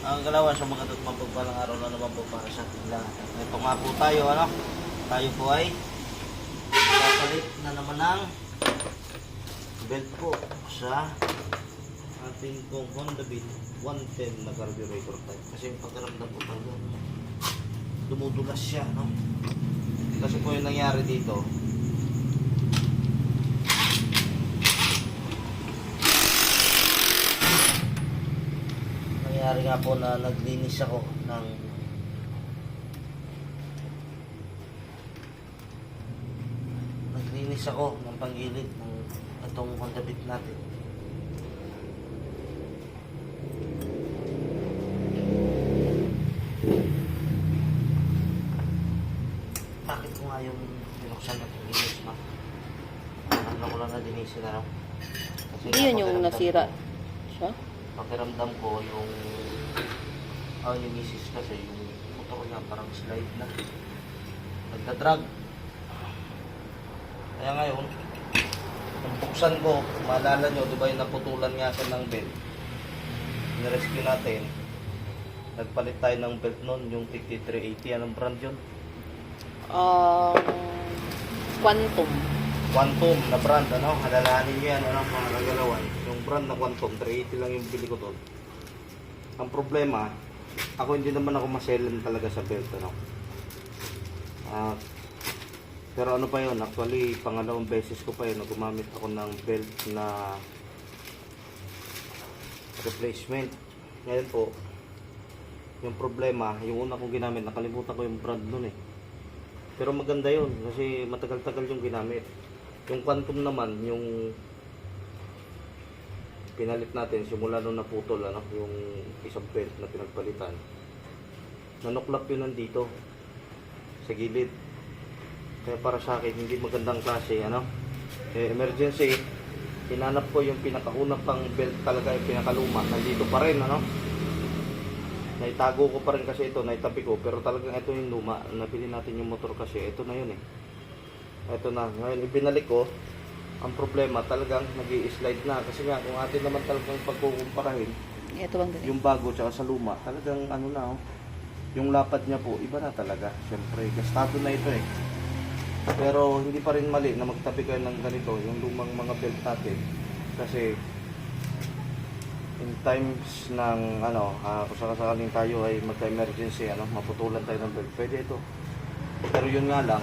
Ang galawan sa mga at mapagpalang araw na naman po para sa ating lahat. Ito nga po tayo, ano? Tayo po ay papalit na naman ng belt po sa ating pong Honda Beat 110 na carburetor type. Kasi yung pagkaramdam po talaga, dumudulas siya, no? Kasi po yung nangyari dito, nangyari nga po na naglinis ako ng naglinis ako ng panggilid ng itong Honda Beat natin. Bakit ko nga yung binuksan na panggilid ma? Ano ko lang na dinisin na lang. Kasi yun yung nasira siya. Pakiramdam ko yung ah yung misis kasi yung motor niya parang slide na. Nagdadrag. Kaya ngayon nung buksan ko maalala nyo di ba yung naputulan nga ako ng belt? Nirescue natin. Nagpalit tayo ng belt nun yung 5380 anong brand yun? Um, quantum. Quantum na brand, ano? Halalahanin niyo yan, ano, mga kagalawan. Yung brand na Quantum, 380 lang yung bili ko doon. Ang problema, ako hindi naman ako maselan talaga sa belt, ano. Ah, pero ano pa yun, actually, pangalawang beses ko pa yun, gumamit ako ng belt na replacement. Ngayon po, yung problema, yung una kong ginamit, nakalimutan ko yung brand nun eh. Pero maganda yun kasi matagal-tagal yung ginamit. Yung Quantum naman, yung pinalit natin simula nung naputol ano, yung isang belt na pinagpalitan. Nanuklap yun nandito sa gilid. Kaya para sa akin, hindi magandang klase, ano? Eh, emergency, hinanap ko yung pinakauna pang belt talaga, yung pinakaluma. Nandito pa rin, ano? Naitago ko pa rin kasi ito, naitabi ko. Pero talagang ito yung luma. Nabili natin yung motor kasi. Ito na yun eh. Ito na. Ngayon, ibinalik ko. Ang problema, talagang nag slide na. Kasi nga, kung atin naman talagang pagkukumparahin, Ito bang ganito? yung bago tsaka sa luma, talagang ano na oh. Yung lapad niya po, iba na talaga. Siyempre, gastado na ito eh. Pero hindi pa rin mali na magtabi kayo ng ganito, yung lumang mga belt natin. Kasi in times ng ano, ah, kung sakasakaling tayo ay magka-emergency, ano, maputulan tayo ng belt, pwede ito. Pero yun nga lang,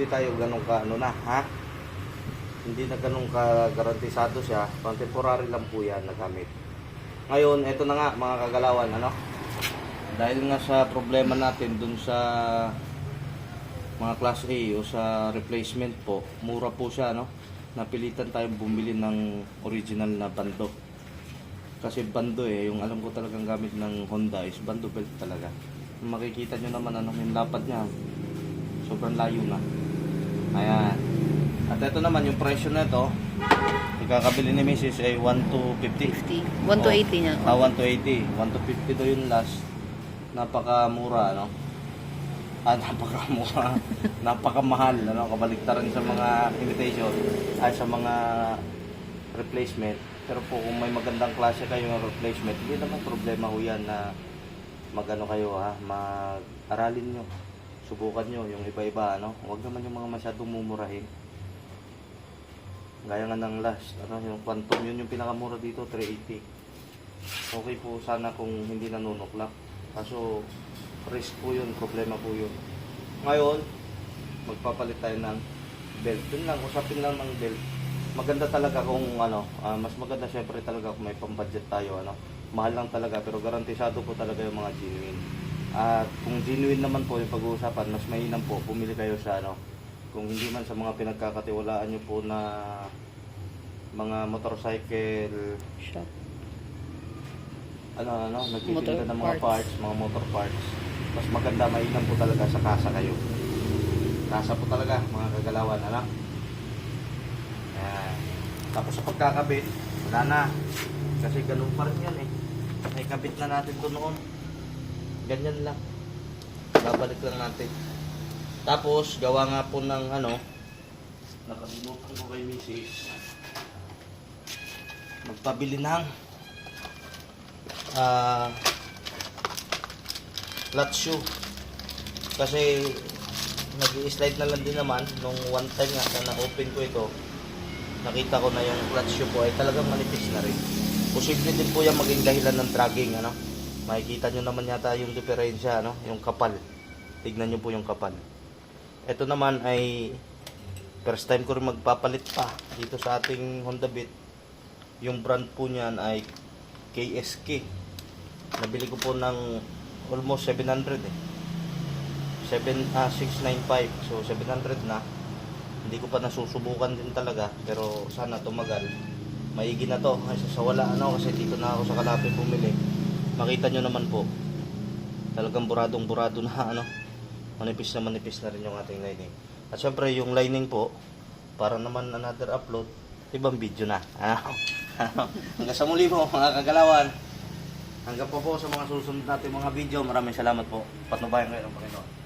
hindi tayo ganun ka ano na, ha? Hindi na ganun ka garantisado siya, pang temporary lang po yan na gamit. Ngayon, ito na nga mga kagalawan, ano? Dahil nga sa problema natin dun sa mga class A o sa replacement po, mura po siya, no? Napilitan tayong bumili ng original na bando. Kasi bando eh, yung alam ko talagang gamit ng Honda is bando belt talaga. Makikita nyo naman ano, yung lapad niya. Sobrang layo na. Ayan. At ito naman yung presyo na ito, ikakabili ni Mrs. ay 1 to 50. 50. 1 to 80 niya. Ah, 1 to 80. 1 to 50 to yung last. Napakamura, ano? Ah, napakamura. Napakamahal, ano? Kabaliktaran sa mga imitation, ay sa mga replacement. Pero po kung may magandang klase kayo ng replacement, hindi naman problema ho yan na magano kayo ha, mag-aralin nyo. Subukan nyo yung iba-iba, ano? Huwag naman yung mga masyadong mumurahin. Gaya nga ng last, ano, yung Quantum, yun yung pinakamura dito, 380 okay po sana kung hindi nanunuklap. Kaso, risk po yun, problema po yun. Ngayon, magpapalit tayo ng belt. Yun lang, usapin lang ng belt. Maganda talaga kung ano, ah, mas maganda syempre talaga kung may pambudget tayo, ano. Mahal lang talaga, pero garantisado po talaga yung mga genuine. At kung genuine naman po yung pag-uusapan, mas mainam po, pumili kayo sa ano, kung hindi man sa mga pinagkakatiwalaan nyo po na mga motorcycle Shop. ano ano, nagtitinda ng mga parts. parts. mga motor parts. Mas maganda mainam po talaga sa kasa kayo. Kasa po talaga, mga kagalawan, ano? Ayan. Tapos sa pagkakabit, wala na. Kasi ganun pa rin yan eh. May kabit na natin to noon. Ganyan lang. Babalik lang natin. Tapos, gawa nga po ng ano, nakalimutan ko kay Mrs. magpabili ng ah flat shoe. Kasi nag slide na lang din naman nung one time nga na na-open ko ito nakita ko na yung clutch shoe po ay talagang manipis na rin. Posible din po yan maging dahilan ng dragging, ano? Makikita nyo naman yata yung diferensya, ano? Yung kapal. Tignan nyo po yung kapal. Ito naman ay first time ko rin magpapalit pa dito sa ating Honda Beat. Yung brand po niyan ay KSK. Nabili ko po ng almost 700 eh. 7, ah, 695. So, 700 na hindi ko pa nasusubukan din talaga pero sana tumagal maigi na to kasi sa wala ano kasi dito na ako sa Kalape bumili makita nyo naman po. Talagang buradong burado na ano manipis na manipis na rin yung ating lining. At syempre yung lining po para naman another upload ibang video na. Ano? hanggang sa muli po mga kagalawan. Hanggang po po sa mga susunod natin mga video. Maraming salamat po. Patnubayan kayo ng Panginoon